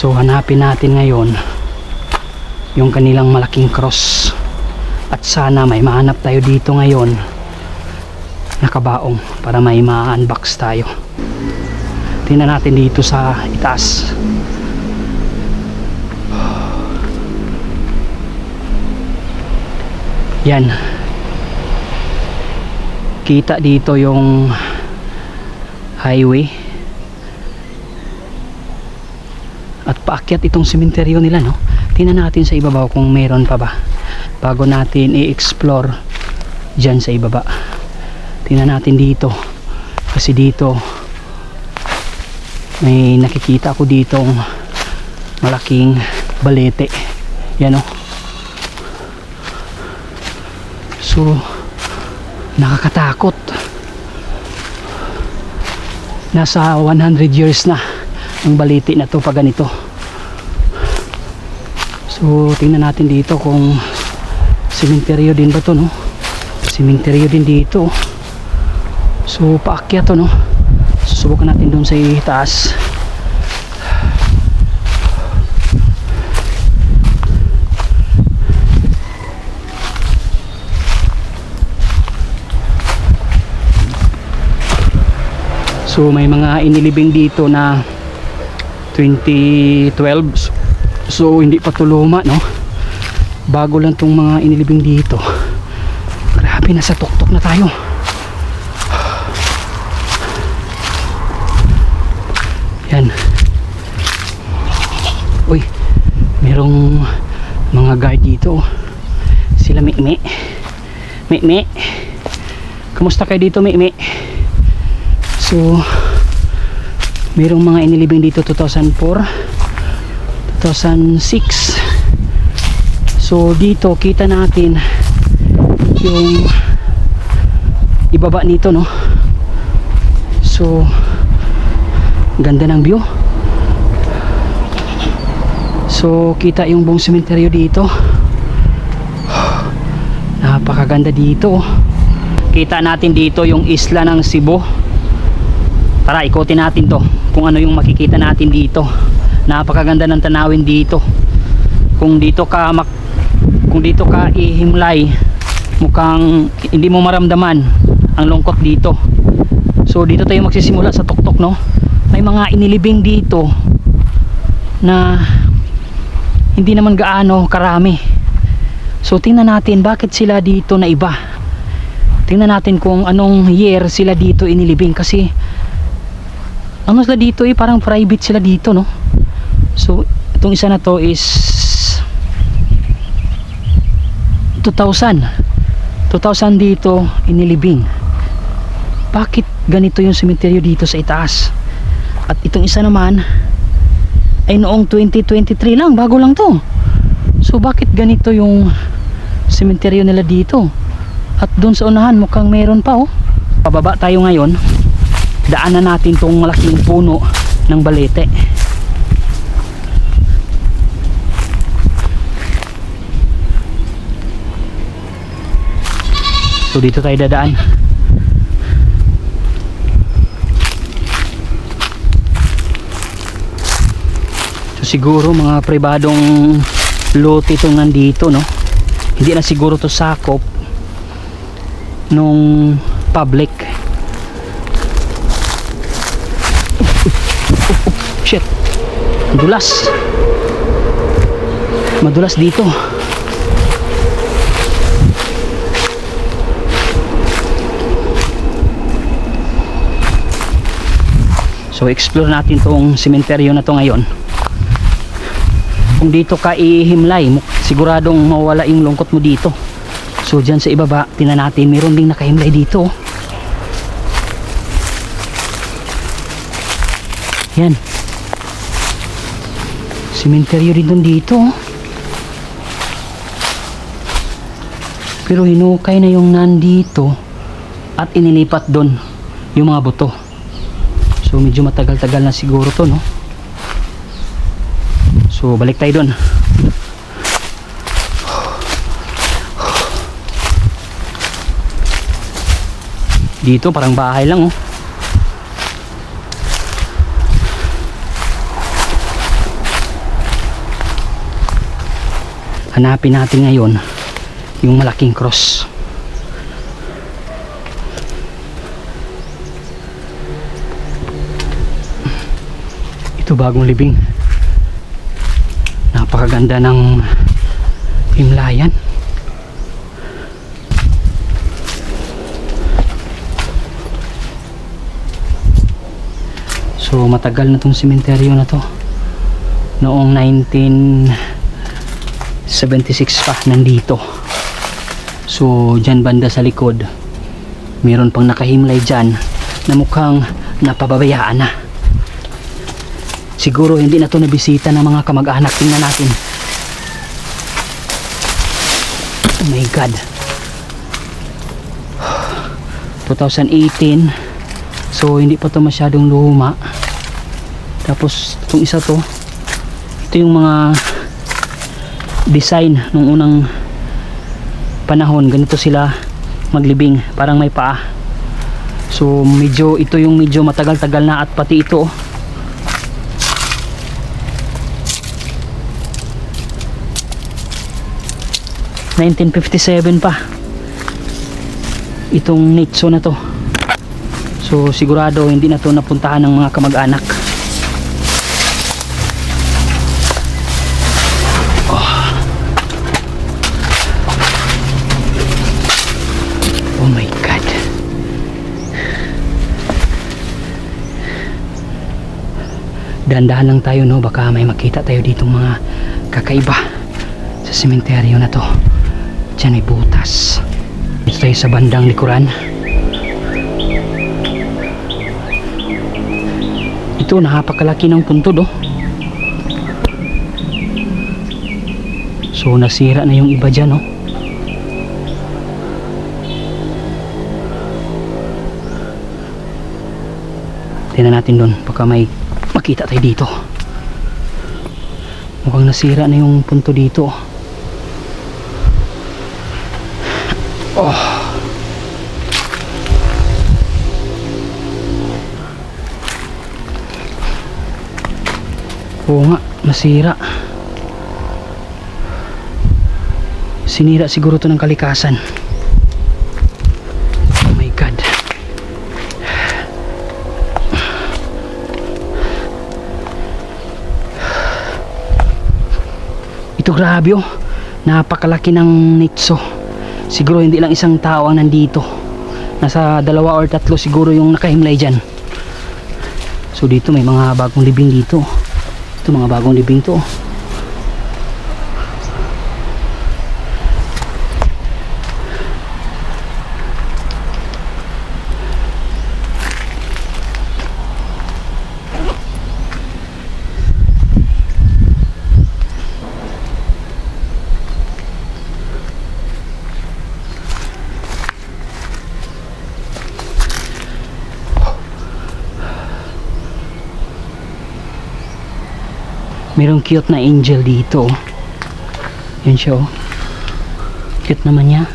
So hanapin natin ngayon yung kanilang malaking cross. At sana may mahanap tayo dito ngayon nakabaong para may ma-unbox tayo. Tingnan natin dito sa itaas. Yan. Kita dito yung highway. At paakyat itong sementeryo nila, no? Tingnan natin sa ibabaw kung meron pa ba. Bago natin i-explore dyan sa ibaba. Tingnan natin dito. Kasi dito may nakikita ako ditong malaking balete. Yan, no? So, nakakatakot. Nasa 100 years na ang baliti na to pag ganito. So, tingnan natin dito kung sementeryo din ba to, no? Sementeryo din dito. So, paakyat to, no? Susubukan natin doon sa itaas. So may mga inilibing dito na 2012 so, so hindi pa tuluma no? Bago lang tong mga inilibing dito. Grabe nasa tuktok na tayo. Yan. Uy merong mga guard dito sila Mikmi Mikmi kamusta kayo dito Mikmi So, mayroong mga inilibing dito 2004, 2006. So, dito kita natin yung ibaba nito, no? So, ganda ng view. So, kita yung buong sementeryo dito. Napakaganda dito. Kita natin dito yung isla ng Cebu tara ikotin natin to kung ano yung makikita natin dito napakaganda ng tanawin dito. Kung dito ka mak kung dito ka ihimlay mukhang hindi mo maramdaman ang lungkot dito. So dito tayo magsisimula sa tuktok no? May mga inilibing dito na hindi naman gaano karami. So tingnan natin bakit sila dito na iba. Tingnan natin kung anong year sila dito inilibing kasi ano sila dito eh parang private sila dito no so itong isa na to is 2000 2000 dito inilibing. Bakit ganito yung sementeryo dito sa itaas? At itong isa naman ay noong 2023 lang bago lang to. So bakit ganito yung sementeryo nila dito? At doon sa unahan mukhang meron pa oh. Pababa tayo ngayon. Daanan natin tong malaking puno ng balete so dito tayo dadaan. So siguro mga pribadong lote itong nandito no? Hindi na siguro to sakop nung public. Shit. Madulas. Madulas dito so explore natin tong sementeryo na to ngayon kung dito ka ihimlay siguradong mawala yung lungkot mo dito so dyan sa ibaba tingnan natin meron ding nakahimlay dito oh. Yan. Sementeryo rin dun dito. oh. Pero hinukay na yung nandito at inilipat doon yung mga buto so medyo matagal-tagal na siguro to no? So balik tayo doon dito parang bahay lang oh. Hanapin natin ngayon yung malaking cross. Ito bagong libing. Napakaganda ng himlayan. So matagal na tong sementeryo na to. Noong 1976 pa nandito. So dyan banda sa likod meron pang nakahimlay dyan na mukhang napababayaan na siguro hindi na to nabisita ng mga kamag-anak. Tingnan natin. Oh my god. 2018 so hindi pa to masyadong luma. Tapos itong isa to ito yung mga design nung unang panahon. Ganito sila maglibing. Parang may paa. So medyo ito yung medyo matagal-tagal na at pati ito ...1957 pa... ...itong nitso na to... ...so sigurado hindi na to napuntahan ng mga kamag-anak... Oh. My God. Dahan-dahan lang tayo no, baka may makita tayo dito mga kakaiba sa sementeryo na to. Diyan may butas. Dito sa bandang likuran. Ito, napakalaki ng puntod oh. So, nasira na yung iba dyan oh. Tingnan natin doon baka may makita tayo dito. Mukhang nasira na yung punto dito. Oh. Oo nga, nasira. Sinira siguro to ng kalikasan. Oh my God. Ito grabe oh. Napakalaki ng nitso. Siguro hindi lang isang tao ang nandito. Nasa dalawa or tatlo siguro yung nakahimlay dyan. So dito may mga bagong libing dito. Ito mga bagong libing to. Merong cute na angel dito. Yan siya oh. Cute naman niya.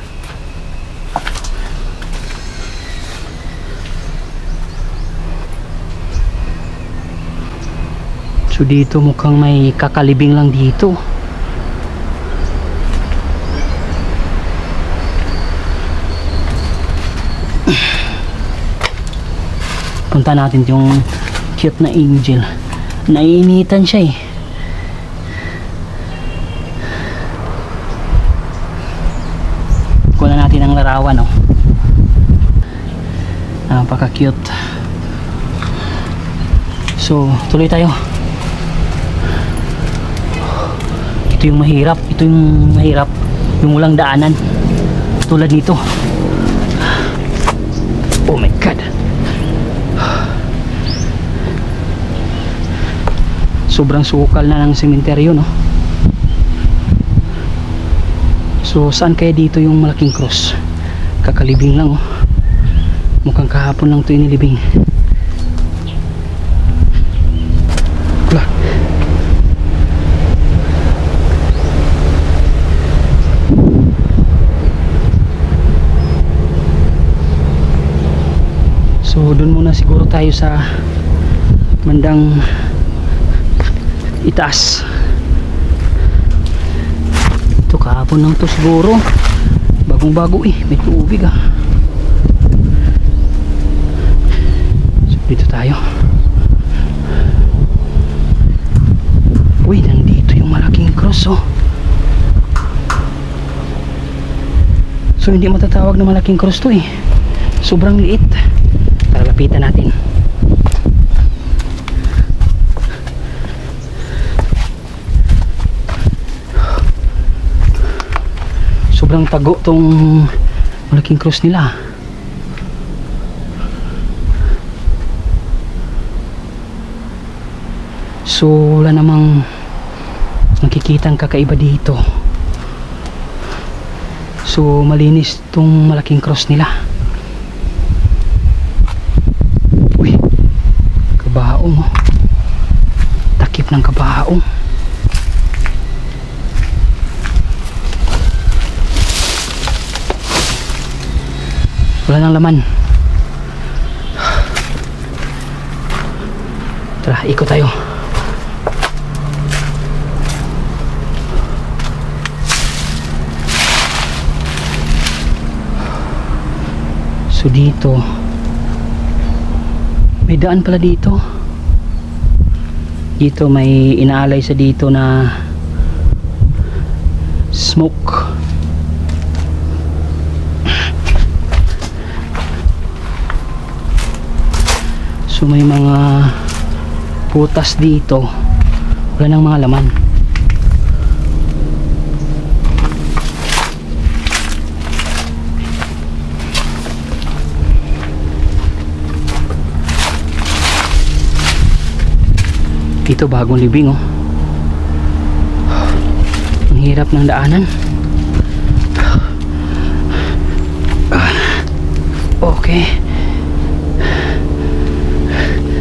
So dito mukhang may kakalibing lang dito. Punta natin yung cute na angel. Naiinitan siya eh. Kunan natin ang larawan oh. Napaka cute. So, tuloy tayo. Ito yung mahirap, ito yung mahirap, yung walang daanan. Tulad nito. Oh my god. Sobrang sukal na ng sementeryo, no? So, saan kaya dito yung malaking cross? Kakalibing lang, oh. Mukhang kahapon lang ito inilibing. Wala. So, dun muna siguro tayo sa mandang itaas. Ito kahapon lang to siguro bagong bago eh may tubig ah dito tayo. Uy nandito yung malaking cross oh. So hindi matatawag na malaking cross to eh. Sobrang liit. Tara lapitan natin. Sobrang tago tong malaking cross nila so wala namang nakikita ang kakaiba dito. So malinis tong malaking cross nila. Uy kabaong oh. takip ng kabaong. Wala nang laman. Tara ikot tayo so dito may daan pala dito dito may inaalay sa dito na smoke So may mga putas dito. Wala nang mga laman. Dito bagong libing oh. Ang hirap ng daanan. Okay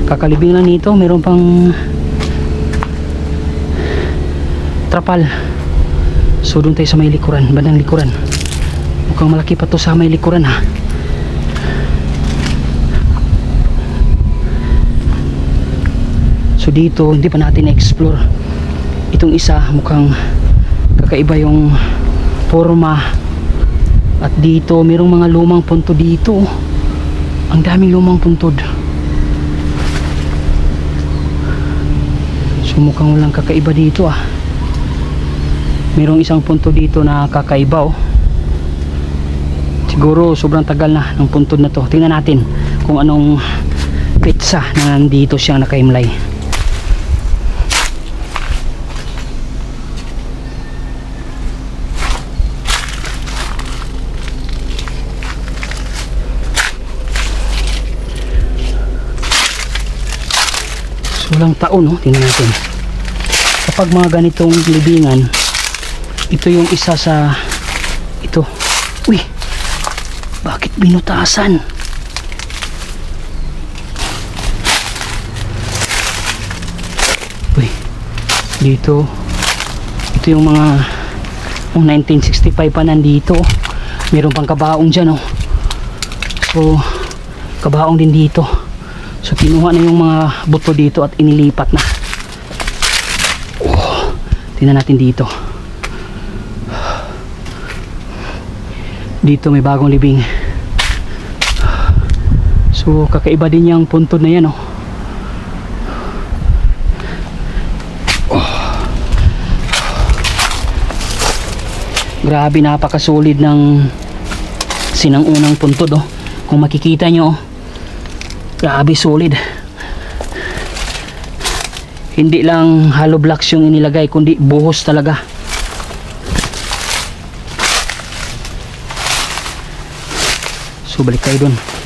kakalibing lang nito meron pang trapal so tayo sa may likuran bandang likuran mukhang malaki pa to sa may likuran ha so dito hindi pa natin na-explore itong isa mukhang kakaiba yung forma at dito merong mga lumang punto dito ang daming lumang puntod So mukhang walang kakaiba dito ah. Merong isang punto dito na kakaiba oh. Siguro sobrang tagal na ng puntod na to. Tingnan natin kung anong pizza na nandito siyang nakaimlay. Sulang taon, no? Tingnan natin. Kapag mga ganitong libingan, ito yung isa sa ito. Uy! Bakit binutasan? Uy! Dito. Ito yung mga oh, 1965 pa nandito. Meron pang kabaong dyan, oh. So, kabaong din dito. So kinuha na yung mga buto dito at inilipat na. Oh, tingnan natin dito. Dito may bagong libing. So kakaiba din yung puntod na yan oh. Grabe napakasolid ng sinang unang puntod oh. Kung makikita nyo oh. Grabe solid. Hindi lang hollow blocks yung inilagay kundi buhos talaga. So balik tayo dun.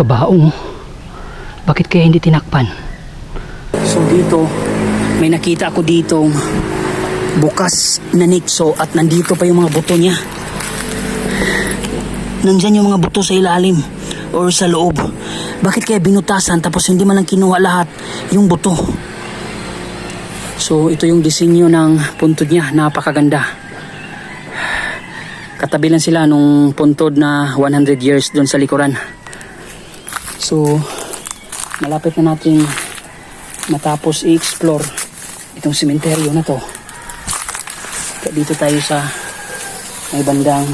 Pagkabaong. oh. Bakit kaya hindi tinakpan? So dito, may nakita ako dito bukas na nitso at nandito pa yung mga buto niya. Nandyan yung mga buto sa ilalim or sa loob. Bakit kaya binutasan tapos hindi man lang kinuha lahat yung buto? So ito yung disenyo ng puntod niya, napakaganda. Katabi lang sila nung puntod na 100 years doon sa likuran. So malapit na natin matapos i-explore itong sementeryo na to. Dito tayo sa may bandang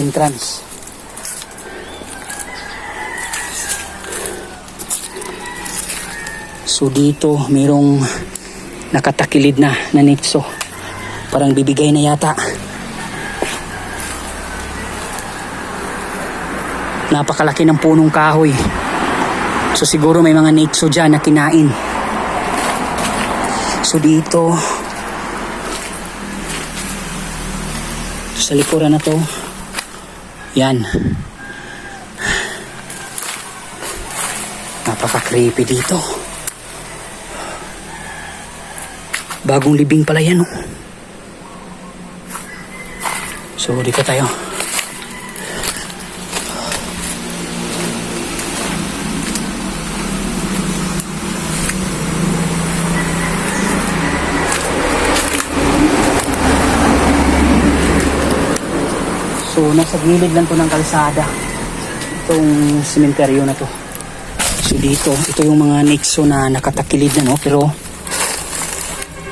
entrance. So dito mayroong nakatakilid na na nitso. Parang bibigay na yata. Napakalaki ng punong kahoy. So siguro may mga nitso dyan na kinain. So dito sa likuran na to yan napaka creepy dito bagong libing pala yan oh. so dito tayo So, nasa gilid lang to ng kalsada. Itong sementeryo na to. So, dito, ito yung mga nixo na nakatakilid na, no? Pero,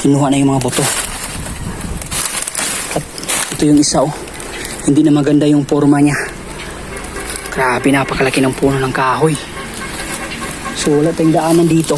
kinuha na yung mga buto. At ito yung isa, oh. Hindi na maganda yung forma niya. Grabe, napakalaki ng puno ng kahoy. So, wala tayong daanan dito.